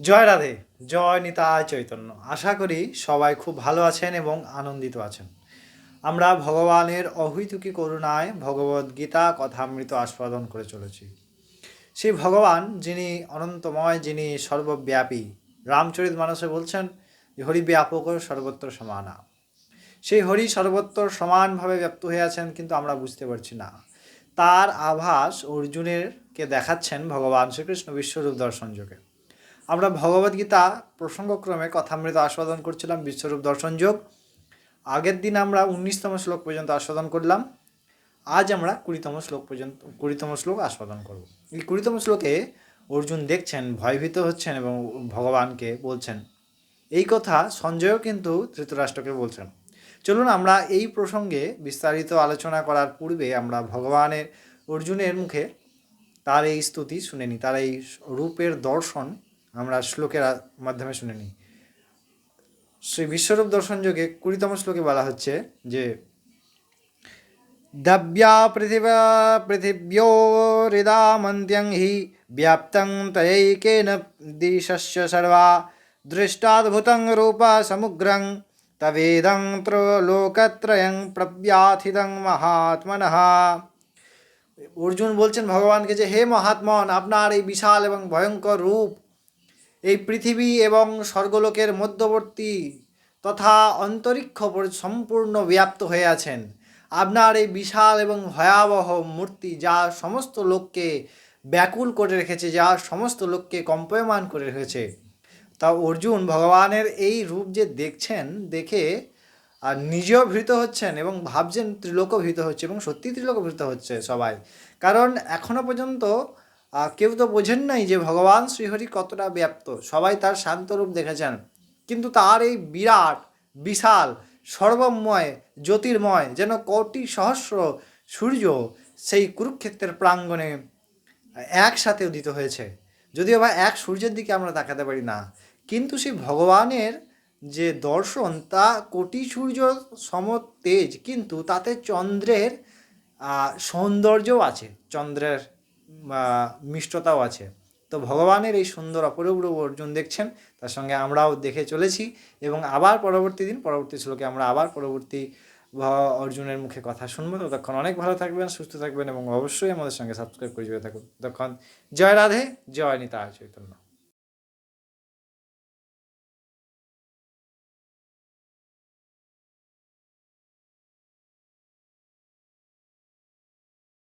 জয় রাধে, জয় নিতায় চৈতন্য। আশা করি সবাই খুব ভালো আছেন এবং আনন্দিত আছেন। আমরা ভগবানের অহৈতুকী করুণায় ভগবদ গীতা কথামৃত আস্বাদন করে চলেছি। সেই ভগবান, যিনি অনন্তময়, যিনি সর্বব্যাপী, রামচরিত মানুষে বলছেন হরি ব্যাপক সর্বত্র সমানা। সেই হরি সর্বত্র সমানভাবে ব্যক্ত হয়ে আছেন কিন্তু আমরা বুঝতে পারছি না। তার আভাস অর্জুনেরকে দেখাচ্ছেন ভগবান শ্রীকৃষ্ণ বিশ্বরূপ দর্শন যোগে। আমরা ভগবদ্গীতা প্রসঙ্গক্রমে কথামৃত আস্বাদন করছিলাম বিশ্বরূপ দর্শন যোগ। আগের দিন আমরা উনিশতম শ্লোক পর্যন্ত আস্বাদন করলাম। আজ আমরা কুড়িতম শ্লোক পর্যন্ত, কুড়িতম শ্লোক আস্বাদন করব। এই কুড়িতম শ্লোকে অর্জুন দেখছেন, ভয়ভীত হচ্ছেন এবং ভগবানকে বলছেন। এই কথা সঞ্জয়ও কিন্তু ধৃতরাষ্ট্রকে বলছেন। চলুন আমরা এই প্রসঙ্গে বিস্তারিত আলোচনা করার পূর্বে আমরা ভগবানের, অর্জুনের মুখে তার এই স্তুতি শুনে নিই, তার এই রূপের দর্শন আমরা শ্লোকের মাধ্যমে শুনে নিই। শ্রী বিশ্বরূপ দর্শন যোগে কুড়িতম শ্লোকে বলা হচ্ছে যে দব্যা পৃথিব্যা পৃথিব্যোরিদামন্ত্যং হি ব্যাপ্তং তয়ৈকেন দিশস্য সর্বা দৃষ্টাদ্ভুতং রূপ সমুগ্রং তবেদং ত্রলোকত্রয়ং প্রব্যাথিতং মহাত্মনঃ। অর্জুন বলছেন ভগবানকে যে, হে মহাত্মন, আপনার এই বিশাল এবং ভয়ঙ্কর রূপ এই পৃথিবী এবং স্বর্গলোকের মধ্যবর্তী তথা অন্তরিক্ষ সম্পূর্ণ ব্যাপ্ত হয়ে আছেন। আপনার এই বিশাল এবং ভয়াবহ মূর্তি যা সমস্ত লোককে ব্যাকুল করে রেখেছে, যা সমস্ত লোককে কম্পয়মান করে রেখেছে। তা অর্জুন ভগবানের এই রূপ যে দেখছেন, দেখে আর নিজেও ভীত হচ্ছেন এবং ভাবছেন ত্রিলোকও ভীত হচ্ছে এবং সত্যি ত্রিলোকও ভীত হচ্ছে সবাই। কারণ এখনও পর্যন্ত কেউ তো বোঝেন নাই যে ভগবান শ্রীহরি কতটা ব্যাপ্ত। সবাই তার শান্ত রূপ দেখেছেন। কিন্তু তার এই বিরাট, বিশাল, সর্বময়, জ্যোতির্ময়, যেন কোটি সহস্র সূর্য সেই কুরুক্ষেত্রের প্রাঙ্গণে একসাথে উদিত হয়েছে। যদিও বা এক সূর্যের দিকে আমরা তাকাতে পারি না, কিন্তু সেই ভগবানের যে দর্শন, তা কোটি সূর্য সম তেজ কিন্তু তাতে চন্দ্রের সৌন্দর্যও আছে। চন্দ্রের মিষ্টতাও আছে। তো ভগবানের এই সুন্দর অপরূপ রূপ অর্জুন দেখছেন, তার সঙ্গে আমরাও দেখে চলেছি এবং আবার পরবর্তী দিন, পরবর্তী শ্লোকে আমরা আবার পরবর্তী অর্জুনের মুখে কথা শুনব। ততক্ষণ অনেক ভালো থাকবেন, সুস্থ থাকবেন এবং অবশ্যই আমাদের সঙ্গে সাবস্ক্রাইব করে যেতে থাকুন। তখন জয় রাধে, জয় নিতা চৈতন্য।